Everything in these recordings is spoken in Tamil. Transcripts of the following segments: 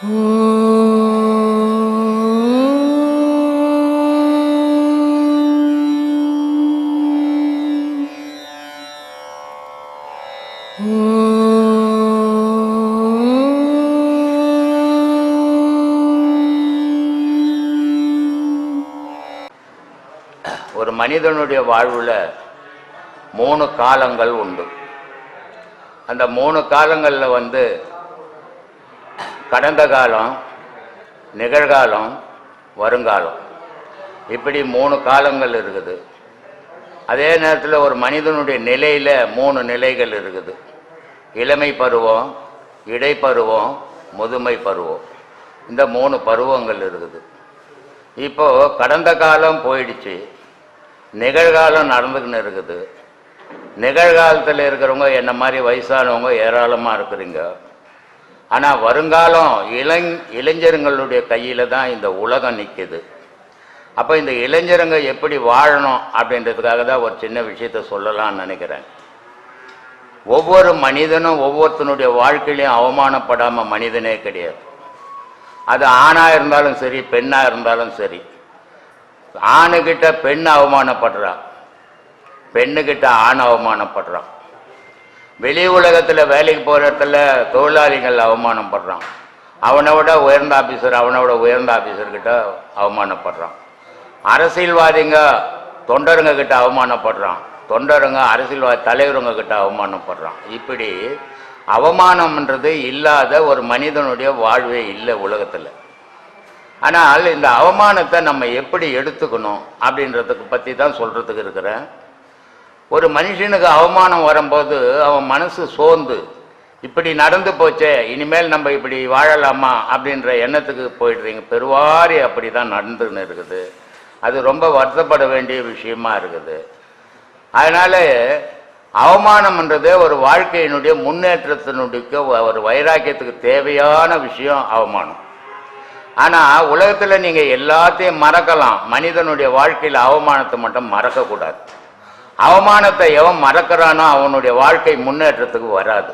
ஒரு மனிதனுடைய வாழ்வில் மூணு காலங்கள் உண்டு. அந்த மூணு காலங்களில் வந்து கடந்த காலம் நிகழ்காலம் வருங்காலம். இப்படி மூணு காலங்கள் இருக்குது. அதே நேரத்தில் ஒரு மனிதனுடைய நிலையில் மூணு நிலைகள் இருக்குது. இளமை பருவம் இடைப்பருவம் முதுமை பருவம். இந்த மூணு பருவங்கள் இருக்குது. இப்போ கடந்த காலம் போயிடுச்சு. நிகழ்காலம் நடந்துக்கின்னு இருக்குது. நிகழ்காலத்தில் இருக்கிறவங்க என்ன மாதிரி வயசானவங்க ஏராளமாக இருக்கிறீங்க. ஆனால் வருங்காலம் இளங் இளைஞர்களுடைய கையில் தான் இந்த உலகம் நிற்கிது அப்போ இந்த இளைஞருங்க எப்படி வாழணும் அப்படின்றதுக்காக தான் ஒரு சின்ன விஷயத்த சொல்லலாம்னு நினைக்கிறேன். ஒவ்வொரு மனிதனும் ஒவ்வொருத்தனுடைய வாழ்க்கையிலையும் அவமானப்படாமல் மனிதனே கிடையாது. அது ஆணாக இருந்தாலும் சரி பெண்ணாக இருந்தாலும் சரி. ஆணுக்கிட்ட பெண் அவமானப்படுறா. பெண்ணுக்கிட்ட ஆண் அவமானப்படுறான் வெளி உலகத்தில் வேலைக்கு போகிற இடத்துல தொழிலாளிகள் அவமானப்படுறான். அவனை விட உயர்ந்த ஆஃபீஸர் அவனை விட உயர்ந்த ஆஃபீஸர்கிட்ட அவமானப்படுறான். அரசியல்வாதிங்க தொண்டருங்க கிட்ட அவமானப்படுறான். தொண்டருங்க அரசியல்வாதி தலைவருங்க கிட்ட அவமானப்படுறான். இப்படி அவமானம்ன்றது இல்லாத ஒரு மனிதனுடைய வாழ்வே இல்லை உலகத்தில். ஆனால் இந்த அவமானத்தை நம்ம எப்படி எடுத்துக்கணும் அப்படின்றதுக்கு பற்றி தான் சொல்கிறதுக்கு இருக்கிறேன். ஒரு மனுஷனுக்கு அவமானம் வரும்போது அவன் மனசு சோர்ந்து இப்படி நடந்து போச்சே இனிமேல் நம்ம இப்படி வாழலாமா அப்படின்ற எண்ணத்துக்கு போயிடுறீங்க. பெருவாரி அப்படி தான் நடந்துன்னு இருக்குது. அது ரொம்ப வருத்தப்பட வேண்டிய விஷயமா இருக்குது. அதனால அவமானம்ன்றதே ஒரு வாழ்க்கையினுடைய முன்னேற்றத்தினுடைய ஒரு வைராக்கியத்துக்கு தேவையான விஷயம் அவமானம். ஆனால் உலகத்தில் நீங்கள் எல்லாத்தையும் மறக்கலாம். மனிதனுடைய வாழ்க்கையில் அவமானத்தை மட்டும் மறக்கக்கூடாது. அவமானத்தை எவன் மறக்கிறானோ அவனுடைய வாழ்க்கை முன்னேற்றத்துக்கு வராது.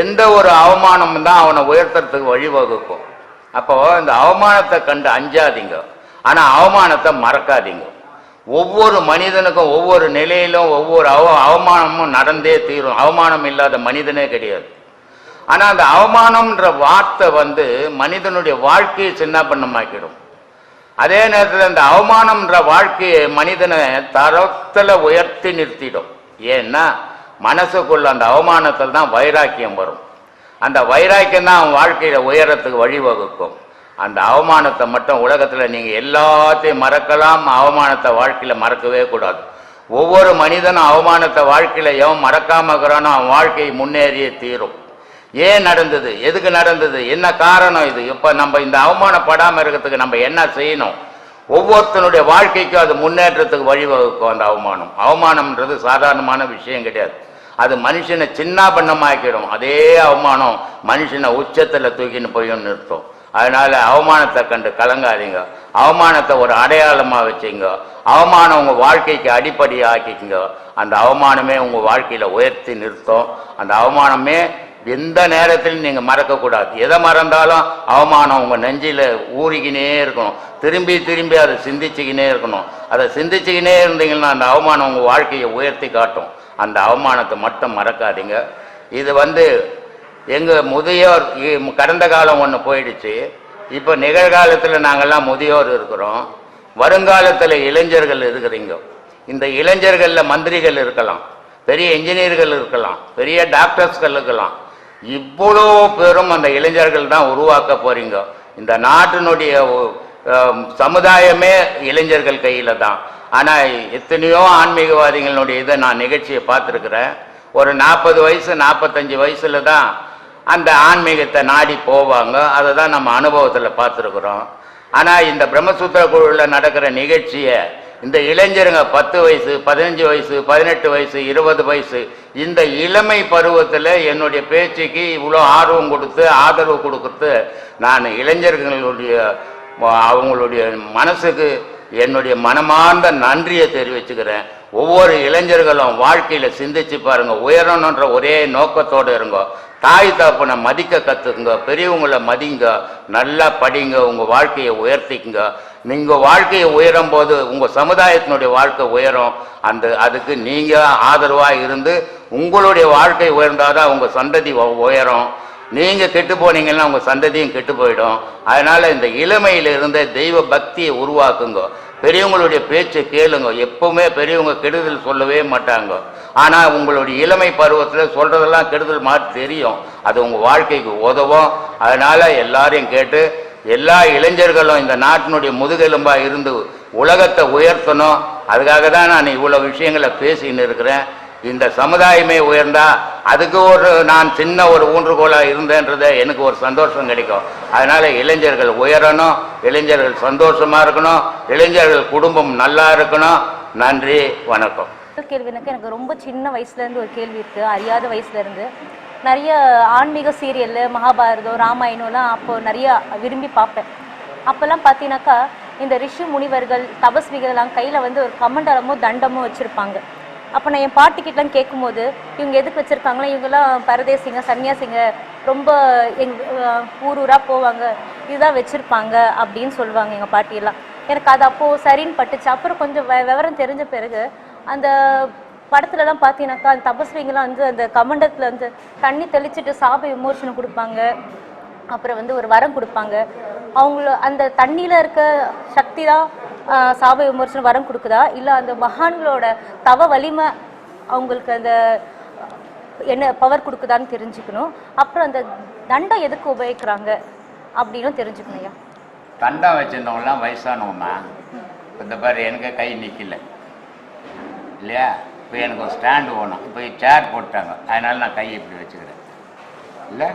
எந்த ஒரு அவமானமும் தான் அவனை உயர்த்துறதுக்கு வழிவகுக்கும். அப்போ இந்த அவமானத்தை கண்டு அஞ்சாதீங்க. ஆனால் அவமானத்தை மறக்காதீங்க. ஒவ்வொரு மனிதனுக்கும் ஒவ்வொரு நிலையிலும் ஒவ்வொரு அவ அவமானமும் நடந்தே தீரும். அவமானம் இல்லாத மனிதனே கிடையாது. ஆனால் அந்த அவமானம்ன்ற வார்த்தை வந்து மனிதனுடைய வாழ்க்கையை சின்னப்பண்ணமாக்கிடும் அதே நேரத்தில் இந்த அவமானம்ன்ற வாழ்க்கையை மனிதனை தரத்தில் உயர்த்தி நிறுத்திடும். ஏன்னா மனசுக்குள்ள அந்த அவமானத்தில் தான் வைராக்கியம் வரும். அந்த வைராக்கியம் தான் அவன் வாழ்க்கையில் உயரத்துக்கு வழிவகுக்கும். அந்த அவமானத்தை மட்டும் உலகத்தில் நீங்கள் எல்லாத்தையும் மறக்கலாம் அவமானத்தை வாழ்க்கையில் மறக்கவே கூடாது. ஒவ்வொரு மனிதனும் அவமானத்தை வாழ்க்கையில் எவன் மறக்காம இருக்கிறானோ அவன் வாழ்க்கை முன்னேறியே தீரும். ஏன் நடந்தது? எதுக்கு நடந்தது? என்ன காரணம் இது? இப்போ நம்ம இந்த அவமானப்படாமல் இருக்கிறதுக்கு நம்ம என்ன செய்யணும்? ஒவ்வொருத்தனுடைய வாழ்க்கைக்கும் அது முன்னேற்றத்துக்கு வழிவகுக்கும் அந்த அவமானம். அவமானம்ன்றது சாதாரணமான விஷயம் கிடையாது. அது மனுஷனை சின்ன பண்ணமாக்கிடும். அதே அவமானம் மனுஷனை உச்சத்தில் தூக்கின்னு போய் நிறுத்தும். அதனால அவமானத்தை கண்டு கலங்காதீங்க. அவமானத்தை ஒரு அடையாளமாக வச்சுங்க. அவமானம் உங்கள் வாழ்க்கைக்கு அடிப்படையாக ஆக்கிக்கங்க அந்த அவமானமே உங்கள் வாழ்க்கையில் உயர்த்தி நிறுத்தும். அந்த அவமானமே எந்த நேரத்திலும் நீங்கள் மறக்கக்கூடாது எதை மறந்தாலும் அவமானம் உங்கள் நெஞ்சில் ஊறிக்கினே இருக்கணும். திரும்பி திரும்பி அதை சிந்திச்சுக்கினே இருக்கணும். அதை சிந்திச்சுக்கினே இருந்தீங்கன்னா அந்த அவமானம் உங்கள் வாழ்க்கையை உயர்த்தி காட்டும். அந்த அவமானத்தை மட்டும் மறக்காதீங்க. இது வந்து எங்கள் முதியோர் இ- கடந்த காலம் ஒன்று போயிடுச்சு. இப்போ நிகழ்காலத்தில் நாங்கள்லாம் முதியோர் இருக்கிறோம். வருங்காலத்தில் இளைஞர்கள் இருக்கிறீங்க. இந்த இளைஞர்களில் மந்திரிகள் இருக்கலாம். பெரிய இன்ஜினியர்கள் இருக்கலாம். பெரிய டாக்டர்ஸ்கள் இருக்கலாம். இவ்வளோ பேரும் அந்த இளைஞர்கள் தான் உருவாக்க போறீங்க. இந்த நாட்டினுடைய சமுதாயமே இளைஞர்கள் கையில் தான். ஆனால் எத்தனையோ ஆன்மீகவாதிகளுடைய இதை நான் நிகழ்ச்சியை பார்த்துருக்குறேன். ஒரு நாற்பது வயசு நாற்பத்தஞ்சு வயசுல தான் அந்த ஆன்மீகத்தை நாடி போவாங்க. அதை தான் நம்ம அனுபவத்தில் பார்த்துருக்குறோம். ஆனால் இந்த பிரம்மசூத்திர குழுவில் நடக்கிற நிகழ்ச்சியை இந்த இளைஞருங்க பத்து வயசு பதினஞ்சு வயசு பதினெட்டு வயசு இருபது வயசு இந்த இளமை பருவத்தில் என்னுடைய பேச்சுக்கு இவ்வளோ ஆர்வம் கொடுத்து ஆதரவு கொடுத்து நான் இளைஞர்களுடைய அவங்களுடைய மனசுக்கு என்னுடைய மனமார்ந்த நன்றியை தெரிவிச்சுக்கிறேன். ஒவ்வொரு இளைஞர்களும் வாழ்க்கையில் சிந்திச்சு பாருங்கள் உயரணுன்ற ஒரே நோக்கத்தோடு இருங்கோ. தாய் தகப்பனை மதிக்க கற்றுக்குங்க பெரியவங்களை மதிங்க நல்லா படிங்க உங்கள் வாழ்க்கையை உயர்த்திக்குங்க. நீங்கள் வாழ்க்கையை உயரும் போது உங்கள் சமுதாயத்தினுடைய வாழ்க்கை உயரும். அந்த அதுக்கு நீங்கள் ஆதரவாக இருந்து உங்களுடைய வாழ்க்கை உயர்ந்தாதான் உங்கள் சந்ததி உயரும். நீங்கள் கெட்டு போனீங்கன்னா உங்கள் சந்ததியும் கெட்டு போயிடும். அதனால் இந்த இளமையில இருந்த தெய்வ பக்தியை உருவாக்குங்க. பெரியவங்களுடைய பேச்சை கேளுங்க. எப்பவுமே பெரியவங்க கெடுதல் சொல்லவே மாட்டாங்க. ஆனால் உங்களுடைய இளமை பருவத்தில் சொல்கிறதெல்லாம் கெடுதல் மாதிரி தெரியும். அது உங்கள் வாழ்க்கைக்கு உதவும். அதனால் எல்லாரையும் கேட்டு எல்லா இளைஞர்களும் இந்த நாட்டினுடைய முதுகெலும்பாக இருந்து உலகத்தை உயர்த்தணும். அதுக்காக தான் நான் இவ்வளோ விஷயங்களை பேசின்னு இருக்கிறேன். இந்த சமுதாயமே உயர்ந்தா அதுக்கு ஒரு நான் சின்ன ஒரு ஊன்றுகோலாக இருந்தேன்றது எனக்கு ஒரு சந்தோஷம் கிடைக்கும். அதனால இளைஞர்கள் உயரணும் இளைஞர்கள் சந்தோஷமா இருக்கணும் இளைஞர்கள் குடும்பம் நல்லா இருக்கணும். நன்றி வணக்கம். முதல் கேள்வி எனக்கு எனக்கு ரொம்ப சின்ன வயசுல இருந்து ஒரு கேள்வி இருக்கு அறியாத வயசுல இருந்து நிறைய ஆன்மீக சீரியல் மகாபாரதம் ராமாயணம்லாம் அப்போ நிறைய விரும்பி பார்ப்பேன். அப்போல்லாம் பார்த்தீங்கன்னாக்கா இந்த ரிஷி முனிவர்கள் தபஸ்விகள் எல்லாம் கையில் வந்து ஒரு கமண்டலமோ தண்டமோ வச்சுருப்பாங்க. அப்போ நான் என் பாட்டிக்கிட்டலாம் கேட்கும்போது இவங்க எதுக்கு வச்சுருக்காங்களா? இவங்கெல்லாம் பரதேசிங்க சன்னியாசிங்க ரொம்ப எங் ஊர் ஊராக போவாங்க. இதுதான் வச்சுருப்பாங்க அப்படின்னு சொல்லுவாங்க எங்கள் பாட்டியெல்லாம். எனக்கு அது அப்போது சரின்னு பட்டுச்சு. அப்புறம் கொஞ்சம் விவரம் தெரிஞ்ச பிறகு அந்த படத்துலலாம் பார்த்தீங்கன்னாக்கா அந்த தபஸ்விங்கெலாம் வந்து அந்த கமண்டத்தில் வந்து தண்ணி தெளிச்சுட்டு சாப விமோசனம் கொடுப்பாங்க. அப்புறம் வந்து ஒரு வரம் கொடுப்பாங்க. அவங்கள அந்த தண்ணியில் இருக்க சக்தி தான் சாப விமோசனம் வரம் கொடுக்குதா? இல்லை அந்த மகான்களோட தவ வலிமை அவங்களுக்கு அந்த என்ன பவர் கொடுக்குதான்னு தெரிஞ்சுக்கணும். அப்புறம் அந்த தண்டம் எதுக்கு உபயோகிக்கிறாங்க அப்படின்னும் தெரிஞ்சுக்கணும் ஐயா. தண்டம் வச்சிருந்தவங்கலாம் வயசானவங்க. இந்த பாரு எனக்கு கை நிற்கல இல்லையா? இப்போ எனக்கு ஒரு ஸ்டாண்டு வேணும். இப்போ சேர் போட்டாங்க. அதனால நான் கை இப்படி வச்சுக்கிறேன். இல்லை?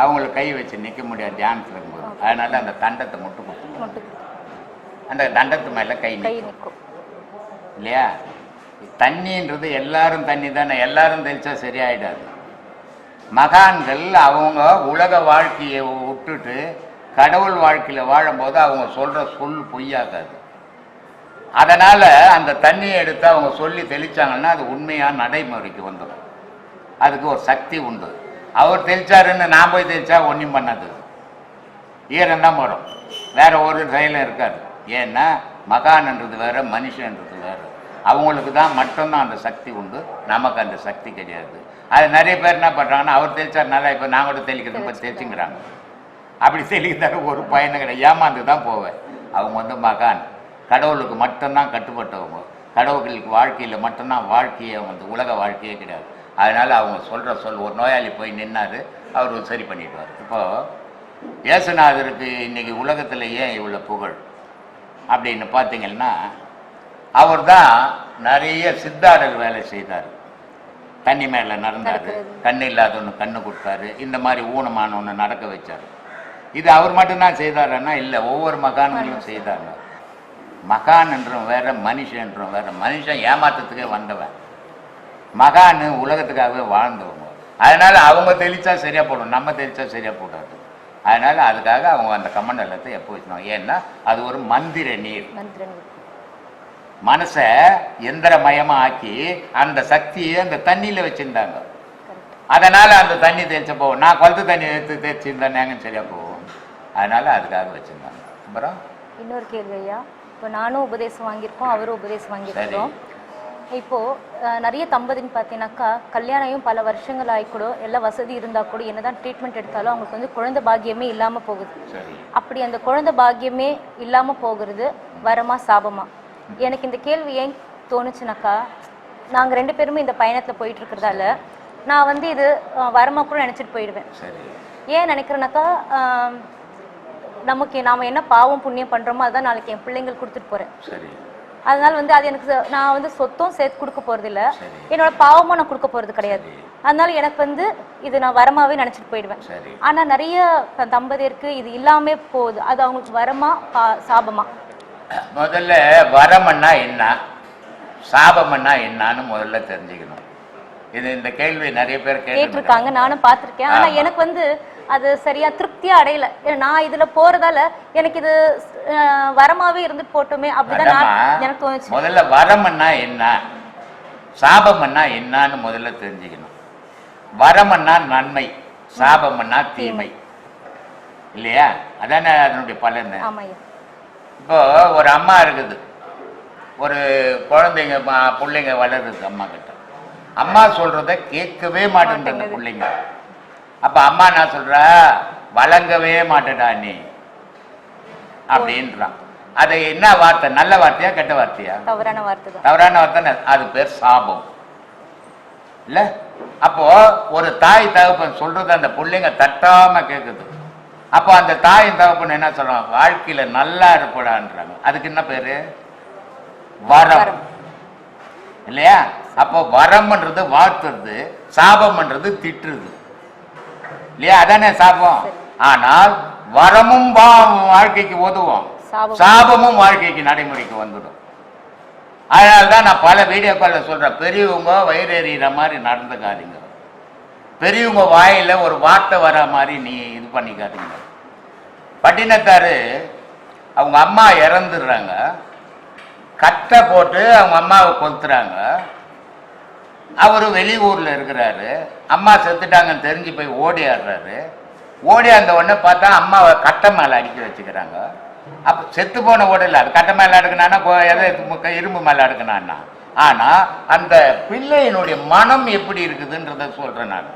அவங்களுக்கு கை வச்சு நிற்க முடியாது தியானத்தில் இருக்கும்போது. அதனால அந்த தண்டத்தை மட்டும் கொடுத்துருவோம் அந்த தண்டத்து மேலே கை நிற்கும் இல்லையா? தண்ணின்றது எல்லாரும் தண்ணி தானே எல்லாரும் தெளிச்சா சரியாயிடாது. மகான்கள் அவங்க உலக வாழ்க்கையை விட்டுட்டு கடவுள் வாழ்க்கையில் வாழும்போது அவங்க சொல்ற சொல் பொய்யாகாது. அதனால அந்த தண்ணியை எடுத்து அவங்க சொல்லி தெளிச்சாங்கன்னா அது உண்மையா நடைமுறைக்கு வந்துடும். அதுக்கு ஒரு சக்தி உண்டு. அவர் தெளிச்சாருன்னு நான் போய் தெளிச்சா ஒன்றும் பண்ணாது ஈரம் தான் போடும். வேற ஒரு செயலும் இருக்காது. ஏன்னா மகான்ன்றது வேற மனுஷன்றது வேற. அவங்களுக்கு தான் மட்டும்தான் அந்த சக்தி உண்டு. நமக்கு அந்த சக்தி கிடையாது. அது நிறைய பேர் என்ன பண்ணுறாங்கன்னா அவர் தெளிச்சார்னால இப்போ நான் கூட தெளிக்கிறது பற்றி தெளிச்சுங்கிறாங்க. அப்படி தெளிக்கிறதால ஒரு பயனும் கிடையாது. ஏமாந்து தான் போவேன். அவங்க வந்து மகான். கடவுளுக்கு மட்டும்தான் கட்டுப்பட்டவங்க. கடவுளுக்கு வாழ்க்கையில் மட்டும்தான் வாழ்க்கையே வந்து உலக வாழ்க்கையே கிடையாது. அதனால் அவங்க சொல்கிற சொல் ஒரு நோயாளி போய் நின்னார் அவர் சரி பண்ணிடுவார். இப்போது இயேசுநாதருக்கு இன்றைக்கி உலகத்தில் ஏன் இவ்வளோ புகழ்? அப்படின்னு பார்த்தீங்கன்னா அவர் தான் நிறைய சித்தாடல் வேலை செய்தார். தண்ணி மேலே நடந்தார் கண்ணு இல்லாதவனு கண்ணு கொடுத்தாரு இந்த மாதிரி ஊனமானவனை நடக்க வச்சார். இது அவர் மட்டும்தான் செய்தாருன்னா இல்லை ஒவ்வொரு மகான்களும் செய்தாங்க. மகான் என்றும் வேற மனுஷன் என்றும் வேற. மனுஷன் ஏமாற்றத்துக்கே வந்தவன். மகான் உலகத்துக்காகவே வாழ்ந்தவங்க. அதனால அவங்க தெளிச்சா சரியா போடும் நம்ம தெளிச்சா சரியா போடாது. அதனால அதுக்காக அவங்க அந்த கமண்டலத்தை எப்போ வச்சுக்கணும் ஏன்னா அது ஒரு மந்திர நீர். மனசை எந்திரமயமா ஆக்கி அந்த சக்தியை அந்த தண்ணியில வச்சிருந்தாங்க. அதனால அந்த தண்ணி தேய்ச்ச போகும் நான் குளத்து தண்ணி எடுத்து தேய்ச்சிருந்தேன் சரியா போகும் அதனால அதுக்காக வச்சிருந்தாங்க. அப்புறம்? இன்னொரு கேள்வி ஐயா இப்போ நானும் உபதேசம் வாங்கியிருக்கோம் அவரும் உபதேசம் வாங்கியிருக்கிறோம். இப்போ அஹ், நிறைய தம்பதின்னு பார்த்தீங்கன்னாக்கா கல்யாணம் பல வருஷங்கள் ஆகிக்கூட எல்லாம் வசதி இருந்தால் கூட என்னதான் ட்ரீட்மெண்ட் எடுத்தாலும் அவங்களுக்கு வந்து குழந்தை பாக்கியமே இல்லாமல் போகுது. அப்படி அந்த குழந்தை பாக்கியமே இல்லாமல் போகிறது வரமா சாபமா? எனக்கு இந்த கேள்வி ஏன் தோணுச்சுனாக்கா நாங்கள் ரெண்டு பேருமே இந்த பயணத்தில் போயிட்டு இருக்கிறதால நான் வந்து இது வரமா கூட நினச்சிட்டு போயிடுவேன். ஏன் நினைக்கிறேனாக்கா நமக்கு நாம என்ன பாவம் புண்ணியம் பண்றோமோ அதான் நாளைக்கு என் பிள்ளைங்களுக்கு கொடுத்துட்டு சரி. அதனால வந்து அது எனக்கு நான் வந்து சொத்தும் சேர்த்து கொடுக்க போறது இல்ல சரி. என்னோட பாவமும் நான் கொடுக்க போறது கிடையாது. அதனால எனக்கு வந்து இது நான் வரமாவே நினைச்சிட்டு போயிடுவேன். ஆனா நிறைய தம்பதியருக்கு இது இல்லாமே போகுது. அது அவங்களுக்கு வரமா பா- சாபமா? முதல்ல வரமன்னா என்ன? சாபமன்னா என்னன்னு முதல்ல தெரிஞ்சுக்கணும். இது இந்த கேள்வி நிறைய பேர் கேட்டு கேட்டிருக்காங்க நானும் பார்த்திருக்கேன். ஆனா எனக்கு வந்து அது சரியா திருப்தியா அடையல. நான் இதுல போறதால எனக்கு இது அஹ், வரமாவே இருந்துட்டு போட்டோமே அப்படிதான் நான் எனக்கு தோணுச்சு. முதல்ல வரமன்னா என்ன? சாபமன்னா என்னன்னு முதல்ல தெரிஞ்சுக்கணும். வரமன்னா நன்மை சாபம்னா தீமை. இல்லையா? அதானே அதனுடைய பலன். இப்போ ஒரு அம்மா இருக்குது. ஒரு குழந்தைங்க பிள்ளைங்க வளருது அம்மா கிட்ட அம்மா சொல்றத கேட்கவே அந்த பிள்ளைங்க. அப்ப அம்மா என்ன சொல்றா? வழங்கவே மாட்டேடா நீ. அப்படின்றான். அது என்ன வார்த்தை? நல்ல வார்த்தையா கெட்ட வார்த்தையா? தவறான வார்த்தை தவறான வார்த்தை? அது பேர் சாபம். இல்ல? அப்போ ஒரு தாய் தகப்பன் சொல்றது அந்த பிள்ளைங்க தட்டாம கேக்குது. அப்போ அந்த தாயின் தகப்பன் என்ன சொல்றாங்க வாழ்க்கையில நல்லா இருப்படான்றாங்க. அதுக்கு என்ன பேரு? வரம். வரம். இல்லையா? அப்போ வரம்ன்றது வாழ்த்துறது சாபம்ன்றது திட்டுறது. இல்லையா? அதானே சாபம். ஆனால் வரமும் வாழ்க்கைக்கு உதவும். சாபம். சாபமும் வாழ்க்கைக்கு நடைமுறைக்கு வந்துடும். அதனால தான் நான் பல வீடியோக்களில் சொல்றேன். பெரியவங்க வயிறு எறிகிற மாதிரி நடந்துக்காதீங்க. பெரியவங்க வாயில ஒரு வார்த்தை வர மாதிரி நீ இது பண்ணிக்காதீங்க. பட்டினத்தாரு அவங்க அம்மா இறந்துடுறாங்க. கட்டை போட்டு அவங்க அம்மாவை கொளுத்துறாங்க. அவர் வெளியூரில் இருக்கிறாரு. அம்மா செத்துட்டாங்கன்னு தெரிஞ்சு போய் ஓடி ஆடுறாரு ஓடி அந்த உடனே பார்த்தா அம்மாவை கட்டை மேலே அடிக்க வச்சுக்கிறாங்க. அப்போ செத்து போன உடல் அது. கட்டை மேலே அடுக்கினான்னா எதை இரும்பு மேலே அடுக்கினான்னா. ஆனால் அந்த பிள்ளையினுடைய மனம் எப்படி இருக்குதுன்றத சொல்கிறேன் நான்.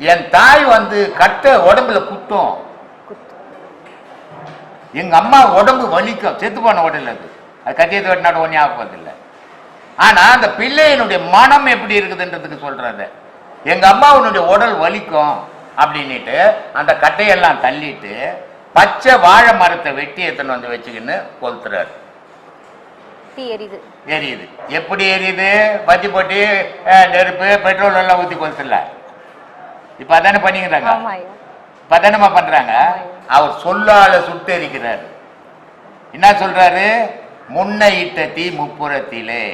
என் தாய் வந்து கட்டை உடம்புல குத்தும். எங்கள் அம்மா உடம்பு வலிக்கும். செத்து போன உடல் அது. அது கத்தியத்தை வெட்டினாட ஒன்றும் ஆகுவதில்லை ஆனா அந்த பிள்ளையினுடைய மனம் எப்படி இருக்குதுன்றதுக்கு சொல்றது எங்க அம்மாவுடைய உடல் வலிக்கும் அப்படின்னுட்டு அந்த கட்டையெல்லாம் தள்ளிட்டு பச்சை வாழை மரத்தை வெட்டி எடுத்துன்னு வந்து வச்சுக்கின்னு கொளுத்துறாரு. எரியுது. எரியுது. எப்படி எரியுது? பத்தி போட்டி நெருப்பு பெட்ரோல் எல்லாம் ஊற்றி கொளுத்துல இப்போ அதானே பண்ணிக்கிறாங்க? பதனமா பண்றாங்க? அவர் சொல்லால சுட்டெரிக்கிறார் என்ன சொல்றாரு? முன்ன இட்ட தீ முப்புறத்திலே.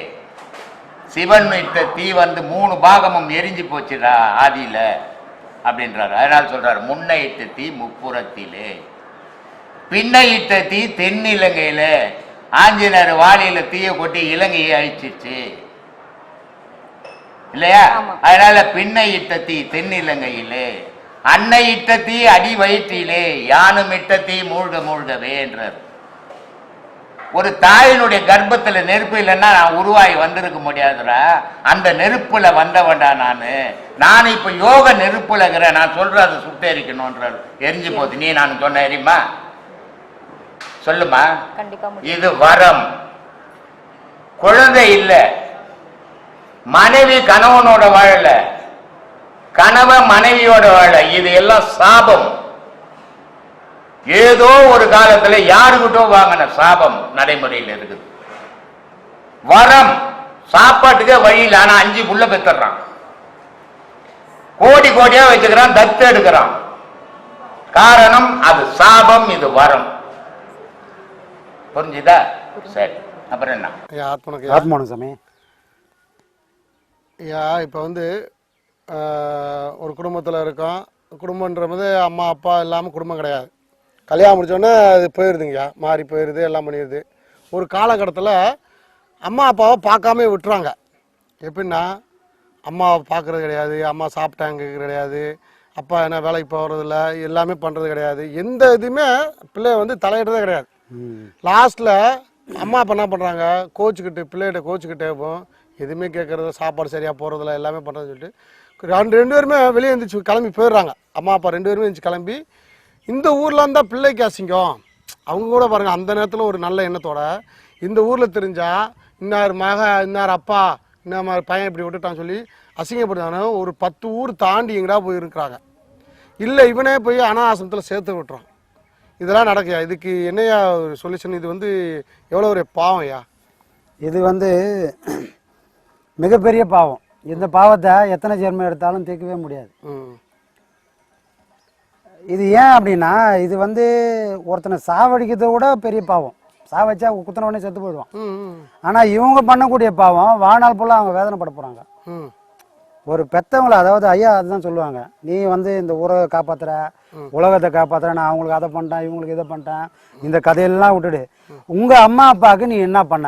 சிவன் இட்ட தீ வந்து மூணு பாகமும் எரிஞ்சு போச்சுடா ஆதியில. அப்படின்றாரு. அதனால சொல்றாரு முன்ன இட்ட தீ முப்புறத்திலே பின்ன இட்ட தீ தென்னிலங்கையில. ஆஞ்சநேயர் வாளியில தீய கொட்டி இலங்கையை அழிச்சிருச்சு. இல்லையா. அதனால பின்னை இட்ட தீ தென்னிலங்கையிலே அன்னை இட்ட தீ அடி வயிற்றிலே யானும் இட்ட தீ மூழ்க மூழ்கவே என்றார். ஒரு தாயினுடைய கர்ப்பத்துல நெருப்பு இல்லைன்னா நான் உருவாகி வந்திருக்க முடியாதுடா. அந்த நெருப்புல வந்தவன்டா நானு. நான் இப்ப யோக நெருப்புல இருக்கிறேன். நான் சொல்றேன் அதை சுட்டெரிக்கணும்ன்றார். எரிஞ்சு போகுது. நீ நான் சொன்ன எரியுமா? சொல்லுமா? இது வரம். குழந்தை இல்ல. மனைவி கணவனோட வாழல. கணவன் மனைவியோட வாழ. இது எல்லாம் சாபம். ஏதோ ஒரு காலத்துல யாருக்கிட்டோ வாங்கின சாபம் நடைமுறையில் இருக்குது. வரம் சாப்பாட்டுக்கே வழியில் ஆனா அஞ்சு புள்ள பெத்துறான். கோடி கோடியா வச்சுக்கிறான் தத்து எடுக்கிறான். காரணம் அது சாபம் இது வரம். புரிஞ்சுதா? சரி அப்புறம் என்ன? ஆத்மானம் சாமி. ஐயா இப்போ வந்து ஆஹ், ஒரு குடும்பத்தில் இருக்கோம். குடும்பன்றது அம்மா அப்பா இல்லாமல் குடும்பம் கிடையாது. கல்யாணம் முடிச்சோடனே அது போயிடுதுங்கய்யா மாறி போயிடுது எல்லாம் பண்ணிடுது ஒரு காலகட்டத்தில் அம்மா அப்பாவை பார்க்காம விட்டுறாங்க. எப்படின்னா அம்மாவை பார்க்குறது கிடையாது அம்மா சாப்பிட்டாங்க கிடையாது அப்பா என்ன வேலைக்கு போகிறதில்ல எல்லாமே பண்ணுறது கிடையாது. எந்த இதுவுமே பிள்ளைய வந்து தலையிடுறதே கிடையாது. லாஸ்ட்டில் அம்மா அப்பா என்ன பண்ணுறாங்க கோச்சுக்கிட்டு பிள்ளைகிட்ட கோச்சுக்கிட்டே போகும் எதுவுமே கேட்குறது சாப்பாடு சரியாக போகிறதில்ல எல்லாமே பண்ணுறதுன்னு சொல்லிட்டு. ரெண்டு ரெண்டு பேருமே வெளியே எழுந்திரிச்சு கிளம்பி போயிடுறாங்க. அம்மா அப்பா ரெண்டு பேருமே எழுந்திரிச்சு கிளம்பி இந்த ஊரில் இருந்தால் பிள்ளைக்கு அசிங்கம். அவங்க கூட பாருங்கள் அந்த நேரத்தில் ஒரு நல்ல எண்ணத்தோட இந்த ஊரில் தெரிஞ்சால் இன்னார் மக இன்னார் அப்பா மாதிரி பையன் இப்படி விட்டுட்டான்னு சொல்லி அசிங்கப்படுத்தாங்க ஒரு பத்து ஊர் தாண்டி எங்கடா போய் இருக்கிறாங்க. இல்லை இவனே போய் அனாசிரமத்தில் சேர்த்து விட்டுறான். இதெல்லாம் நடக்குயா இதுக்கு என்னையா ஒரு சொல்யூஷன்? இது வந்து எவ்வளோ ஒரு பாவம்யா இது வந்து மிகப்பெரிய பாவம். இந்த பாவத்தை எத்தனை ஜென்மம் எடுத்தாலும் தீர்க்கவே முடியாது. ம். இது ஏன் அப்படின்னா இது வந்து ஒருத்தனை சாவடிக்கிறத விட பெரிய பாவம். சாவச்சா குத்தின உடனே செத்து போயிடுவான். ஆனால் இவங்க பண்ணக்கூடிய பாவம் வாழ்நாள் ஃபுல்லாக அவங்க வேதனைப்பட போகிறாங்க ஒரு பெத்தவங்கள அதாவது ஐயா அதுதான் சொல்லுவாங்க. நீ வந்து இந்த ஊரை காப்பாத்துற உலகத்தை காப்பாத்துற நான் அவங்களுக்கு அதை பண்ணிட்டேன் இவங்களுக்கு இதை பண்ணிட்டேன் இந்த கதையெல்லாம் விட்டுடு. உங்க அம்மா அப்பாவுக்கு நீ என்ன பண்ண?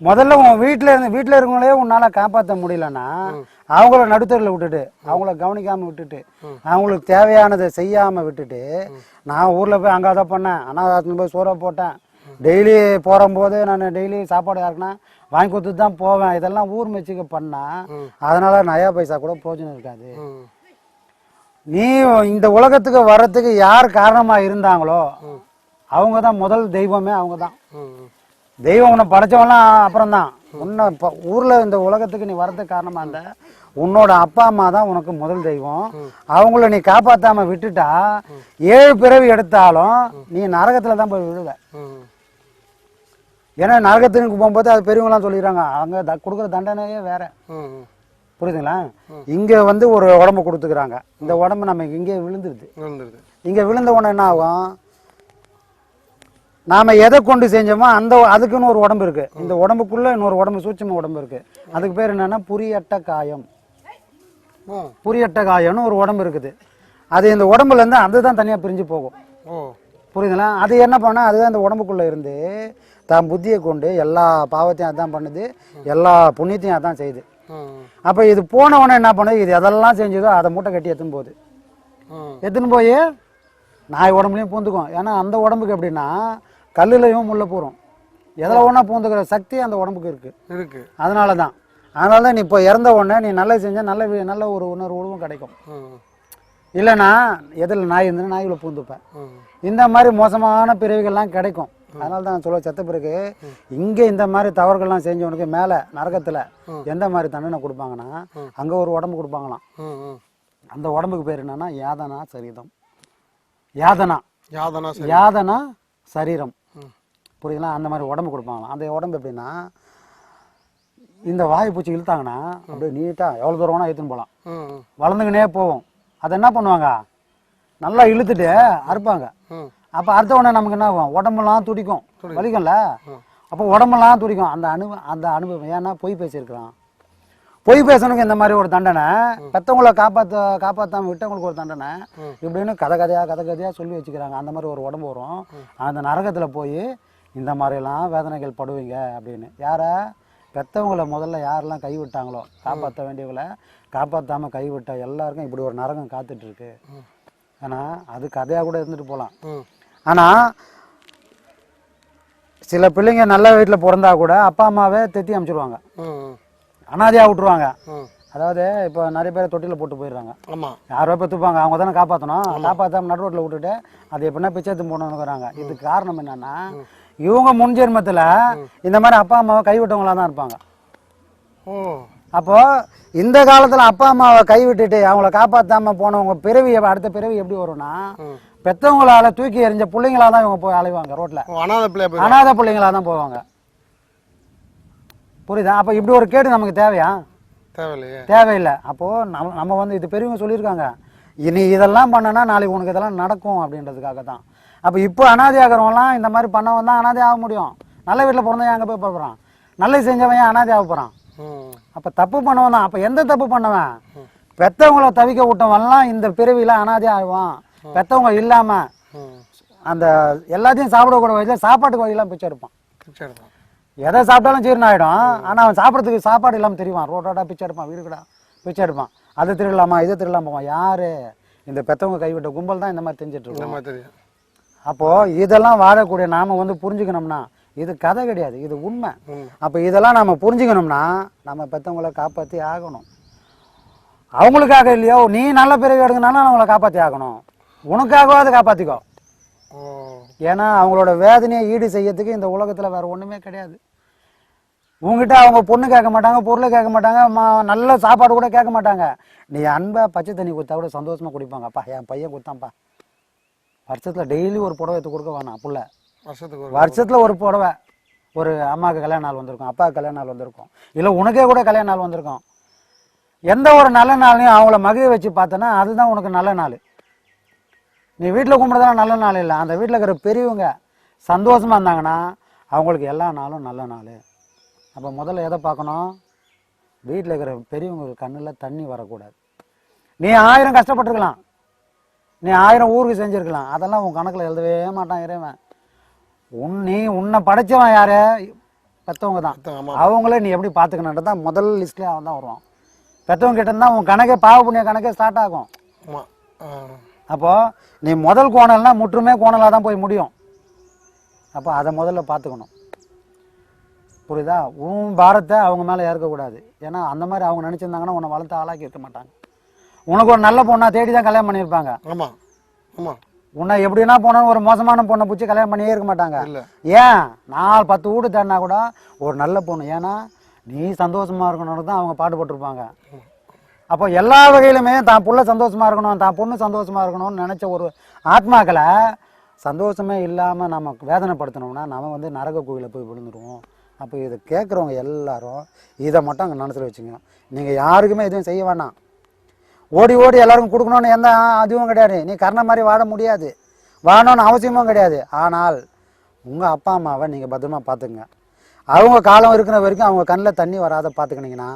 முதல்ல உன் வீட்டில் இருந்து வீட்டில் இருக்கவங்களே உன்னால் காப்பாற்ற முடியலன்னா அவங்கள நடுத்தரில் விட்டுட்டு அவங்கள கவனிக்காமல் விட்டுட்டு அவங்களுக்கு தேவையானதை செய்யாமல் விட்டுட்டு நான் ஊரில் போய் அங்கே அதை பண்ணேன் அனாதாரத்தில் போய் சோறை போட்டேன். டெய்லி போகும்போது நான் டெய்லி சாப்பாடு யாருக்குன்னா வாங்கி கொடுத்துட்டு தான் போவேன். இதெல்லாம் ஊர் மெச்சுக்கு பண்ணால் அதனால் நயா பைசா கூட பிரோஜனம் இருக்காது. நீ இந்த உலகத்துக்கு வர்றதுக்கு யார் காரணமாக இருந்தாங்களோ அவங்க தான் முதல் தெய்வமே அவங்க தான் தெய்வம் உன்னை படைச்சவன்லாம் அப்புறம் தான் உன்னை இப்போ ஊரில் இந்த உலகத்துக்கு நீ வரதுக்கு காரணமாக இருந்த உன்னோட அப்பா அம்மா தான் உனக்கு முதல் தெய்வம். அவங்கள நீ காப்பாற்றாம விட்டுட்டா ஏழு பிறவி எடுத்தாலும் நீ நரகத்தில் தான் போய் விழுவ. ஏன்னா நரகத்துக்கு போகும்போது அது பெரியவங்களாம் சொல்லிடுறாங்க. அவங்க த கொடுக்குற தண்டனையே வேற. புரியுதுங்களா? இங்கே வந்து ஒரு உடம்பு கொடுத்துக்கிறாங்க. இந்த உடம்பு நம்ம இங்கே விழுந்துருது. இங்கே விழுந்த உடனே என்ன ஆகும்? நாம எதை கொண்டு செஞ்சோமோ அந்த அதுக்குன்னு ஒரு உடம்பு இருக்கு. இந்த உடம்புக்குள்ள இன்னொரு உடம்பு சூட்சும உடம்பு இருக்கு. அதுக்கு பேர் என்னன்னா புரியட்ட காயம். புரியட்ட காயம்னு ஒரு உடம்பு இருக்குது. அது இந்த உடம்புல இருந்து அதுதான் தனியா பிரிஞ்சு போகும். புரியுதுங்களா? அது என்ன பண்ணா அதுதான் இந்த உடம்புக்குள்ள இருந்து தான் புத்தியை கொண்டு எல்லா பாவத்தையும் அதான் பண்ணுது எல்லா புண்ணியத்தையும் அதான் செய்யுது. அப்போ இது போன உடனே என்ன பண்ணுது? இது எதெல்லாம் செஞ்சதோ அதை மூட்டை கட்டி எடுத்துன்னு போகுது. ம் எடுத்துன்னு போய் நாய் உடம்புலையும் பூந்துக்கும். ஏன்னா அந்த உடம்புக்கு எப்படின்னா கல்லுலையும் முள்ள போகிறோம் எதில் ஒன்றா பூந்துக்கிற சக்தி அந்த உடம்புக்கு இருக்குது இருக்கு. அதனால தான் அதனால தான் நீ இப்போ இறந்த உடனே நீ நல்லது செஞ்சால் நல்ல நல்ல ஒரு உணர்வும் கிடைக்கும். ம் இல்லைன்னா எதில் நாய் இருந்துன்னா நாய்களை பூந்துப்பேன். இந்த மாதிரி மோசமான பிறவிகள்லாம் கிடைக்கும். அதனால தான் சொல்ல செத்த பிறகு இங்கே இந்த மாதிரி தவறுகள்லாம் செஞ்சவனுக்கு மேலே நரகத்தில் எந்த மாதிரி தண்டனை கொடுப்பாங்கன்னா அங்கே ஒரு உடம்பு கொடுப்பாங்களாம். அந்த உடம்புக்கு பேர் என்னன்னா யாதனா சரீரம். யாதனா. யாதனா யாதனா சரீரம். புரியுதுங்களா? அந்த மாதிரி உடம்பு கொடுப்பாங்களாம். அந்த உடம்பு எப்படின்னா இந்த வாய் பூச்சி இழுத்தாங்கன்னா அப்படியே நீட்டாக எவ்வளோ தூரம் வேணால் ஏற்றுன்னு போகலாம் வளர்ந்துக்கினே போகும் அதை என்ன பண்ணுவாங்க? நல்லா இழுத்துட்டு அறுப்பாங்க. அப்போ அறுத்த உடனே நமக்கு என்ன ஆகும்? உடம்பெல்லாம் துடிக்கும். வலிக்கும்ல? அப்போ உடம்பெல்லாம் துடிக்கும். அந்த அனு அந்த அனுபவம். ஏன்னா பொய் பேசியிருக்கிறான். பொய் பேசணுக்கு இந்த மாதிரி ஒரு தண்டனை. பெத்தவங்களை காப்பாற்ற காப்பாற்றாம விட்டவங்களுக்கு ஒரு தண்டனை. இப்படின்னு கதை கதையாக கதை கதையாக சொல்லி வச்சுக்கிறாங்க. அந்த மாதிரி ஒரு உடம்பு வரும். அந்த நரகத்தில் போய் இந்த மாதிரிலாம் வேதனைகள் படுவீங்க அப்படின்னு. யாரை? பெத்தவங்களை முதல்ல யாரெல்லாம் கைவிட்டாங்களோ காப்பாற்ற வேண்டியவங்களை காப்பாற்றாமல் கைவிட்ட எல்லாருக்கும் இப்படி ஒரு நரகம் காத்துட்டு இருக்கு ஆனால் அது கதையாக கூட இருந்துட்டு போகலாம் ஆனால் சில பிள்ளைங்க நல்ல வீட்டில் பிறந்தா கூட அப்பா அம்மாவே தெத்தி அனுப்பிச்சிடுவாங்க ம் அனாதையாக விட்டுருவாங்க. அதாவது இப்போ நிறைய பேர் தொட்டியில் போட்டு போயிடுறாங்க. ஆமாம் யாரோ பெற்றுப்பாங்க அவங்க தானே காப்பாற்றணும் காப்பாற்றாம நடு ரோட்டில் விட்டுட்டு அது எப்படின்னா பிச்சை எடுத்து போகணுங்கிறாங்க இதுக்கு காரணம் என்னன்னா இவங்க முன் ஜென்மத்தில் இந்த மாதிரி அப்பா அம்மாவை கைவிட்டவங்களா தான் இருப்பாங்க. ஓ. அப்போ இந்த காலத்தில் அப்பா அம்மாவை கைவிட்டுட்டு அவங்கள காப்பாற்றாம போனவங்க பிறவி அடுத்த பிறவி எப்படி வரும்னா பெத்தவங்களால தூக்கி எறிஞ்ச பிள்ளைங்களா தான் இவங்க போய் அலைவாங்க ரோட்ல. அனாதை பிள்ளைங்களா தான் போவாங்க. புரியுதா? அப்போ இப்படி ஒரு கேடு நமக்கு தேவையா? தேவையில்லையே. தேவையில்லை. அப்போது நம்ம நம்ம வந்து இது பெரியவங்க சொல்லியிருக்காங்க. இனி இதெல்லாம் பண்ணனா நாளைக்கு உனக்கு இதெல்லாம் நடக்கும் அப்படின்றதுக்காக தான் அப்போ இப்போ அனாதை ஆகிறவங்களாம் இந்த மாதிரி பண்ணவன் தான் அனாதை ஆக முடியும். நல்ல வீட்டில் பிறந்தவன் அங்கே போய் போகிறான் நல்லது செஞ்சவன் அனாதை ஆக போகிறான் அப்போ தப்பு பண்ணவன் தான். அப்போ எந்த தப்பு பண்ணவன்? பெத்தவங்கள தவிக்க விட்டவன்லாம் இந்த பிறவியில் அனாதை ஆகுவான் பெத்தவங்க இல்லாமல் அந்த எல்லாத்தையும் சாப்பிடக்கூட வயதில் சாப்பாட்டுக்கு வழியெல்லாம் பிச்சை எடுப்பான். பிச்சை எடுத்தான் எதை சாப்பிட்டாலும் ஜீரணம் ஆகிடும் ஆனால் அவன் சாப்பிட்றதுக்கு சாப்பாடு இல்லாமல் தெரியுவான் ரோட்டோட பிச்சை எடுப்பான். வீடுகடா பிச்சை எடுப்பான். அதை திருடலாமா இதை திருடலாம் போவான் யாரு? இந்த பெத்தவங்க கைவிட்ட கும்பல் தான் இந்த மாதிரி தெரிஞ்சிட்டு தெரியும். அப்போது இதெல்லாம் வாழக்கூடிய நாம வந்து புரிஞ்சுக்கணும்னா இது கதை கிடையாது இது உண்மை. அப்போ இதெல்லாம் நம்ம புரிஞ்சுக்கணும்னா நம்ம பெத்தவங்களை காப்பாற்றி ஆகணும். அவங்களுக்காக இல்லையோ நீ நல்ல பிறகு எடுக்கணும்னா அவங்கள காப்பாற்றி ஆகணும். உனக்காகவாது காப்பாற்றிக்கோ ஏன்னா அவங்களோட வேதனையை ஈடு செய்யறதுக்கு இந்த உலகத்தில் வேற ஒன்றுமே கிடையாது. உங்ககிட்ட அவங்க பொண்ணு கேட்க மாட்டாங்க பொருளை கேட்க மாட்டாங்க மா- நல்ல சாப்பாடு கூட கேட்க மாட்டாங்க. நீ அன்பா பச்சை தண்ணி கொடுத்தா கூட சந்தோஷமா குடிப்பாங்க அப்பா என் பையன் கொடுத்தான்ப்பா. வருஷத்துல டெய்லி ஒரு புடவை எடுத்து கொடுக்க வேணாம் புள்ள. வருஷத்துக்கு ஒரு வருஷத்துல ஒரு புடவை. ஒரு அம்மாவுக்கு கல்யாண நாள் வந்திருக்கும் அப்பாவுக்கு கல்யாண நாள் வந்திருக்கும். இல்லை உனக்கே கூட கல்யாண நாள் வந்திருக்கும். எந்த ஒரு நல்ல நாளையும் அவங்கள மகிழ வச்சு பார்த்தனா அதுதான் உனக்கு நல்ல நாள். நீ வீட்டில் கும்பிட்றதெல்லாம் நல்ல நாள் இல்லை. அந்த வீட்டில் இருக்கிற பெரியவங்க சந்தோஷமா இருந்தாங்கன்னா அவங்களுக்கு எல்லா நாளும் நல்ல நாள். அப்போ முதல்ல எதை பார்க்கணும்? வீட்டில் இருக்கிற பெரியவங்க கண்ணில் தண்ணி வரக்கூடாது. நீ ஆயிரம் கஷ்டப்பட்டிருக்கலாம். நீ ஆயிரம் ஊருக்கு செஞ்சுருக்கலாம். அதெல்லாம் உன் கணக்கில் எழுதவே மாட்டான் இறைவன். உன் நீ உன்னை படைச்சவன் யாரு? பெற்றவங்க தான். அவங்களே நீ எப்படி பார்த்துக்கணுன்றது தான் முதல் லிஸ்ட்லேயே அவன் தான் வருவான். பெற்றவங்க கிட்ட இருந்தால் உன் கணக்கே பாவ புண்ணிய கணக்கே ஸ்டார்ட் ஆகும். ஆமாம் ஆ. அப்போ நீ முதல் கோணல்னா முற்றுமே கோணலாக தான் போய் முடியும். அப்போ அதை முதல்ல பார்த்துக்கணும் புரியுதா? உன் பாரத்தை அவங்க மேலே இறக்கக்கூடாது ஏன்னா அந்த மாதிரி அவங்க நினச்சிருந்தாங்கன்னா உன்னை வளர்த்து ஆளாக்கி இருக்க மாட்டாங்க. உனக்கு ஒரு நல்ல பொண்ணா தேடி தான் கல்யாணம் பண்ணியிருப்பாங்க. ஆமாம் ஆமாம் உன்னை எப்படின்னா போனாலும் ஒரு மோசமான பொண்ணை பிடிச்சி கல்யாணம் பண்ணியே இருக்க மாட்டாங்க. ஏன்? நாலு பத்து வீடு தேடினா கூட ஒரு நல்ல பொண்ணு. ஏன்னா நீ சந்தோஷமா இருக்கணும்னு தான் அவங்க பாடுபட்டிருப்பாங்க அப்போ எல்லா வகையிலுமே தான் புள்ள சந்தோஷமா இருக்கணும் தான் பொண்ணு சந்தோஷமா இருக்கணும்னு நினைச்ச ஒரு ஆத்மாக்களை சந்தோஷமே இல்லாமல் நம்ம வேதனைப்படுத்தணும்னா நம்ம வந்து நரக குழியில் போய் விழுந்துருவோம். அப்போ இதை கேட்குறவங்க எல்லாரும் இதை மட்டும் அங்கே மனசில் வச்சுங்க நீங்கள் யாருக்குமே எதுவும் செய்ய வேணாம். ஓடி ஓடி எல்லாருக்கும் கொடுக்கணும்னு எந்த அதுவும் கிடையாது. நீ கர்ண மாதிரி வாழ முடியாது. வாழணும்னு அவசியமும் கிடையாது. ஆனால் உங்கள் அப்பா அம்மாவை நீங்கள் பத்திரமா பார்த்துங்க அவங்க காலம் இருக்கிற வரைக்கும் அவங்க கண்ணில் தண்ணி வராத பார்த்துக்கினீங்கன்னா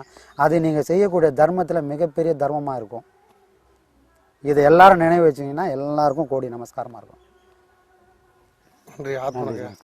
அது நீங்கள் செய்யக்கூடிய தர்மத்தில் மிகப்பெரிய தர்மமாக இருக்கும். இதை எல்லாரும் நினைவு வச்சிங்கன்னா எல்லாருக்கும் கோடி நமஸ்காரமாக இருக்கும். நன்றி ஆத்மனுக்கு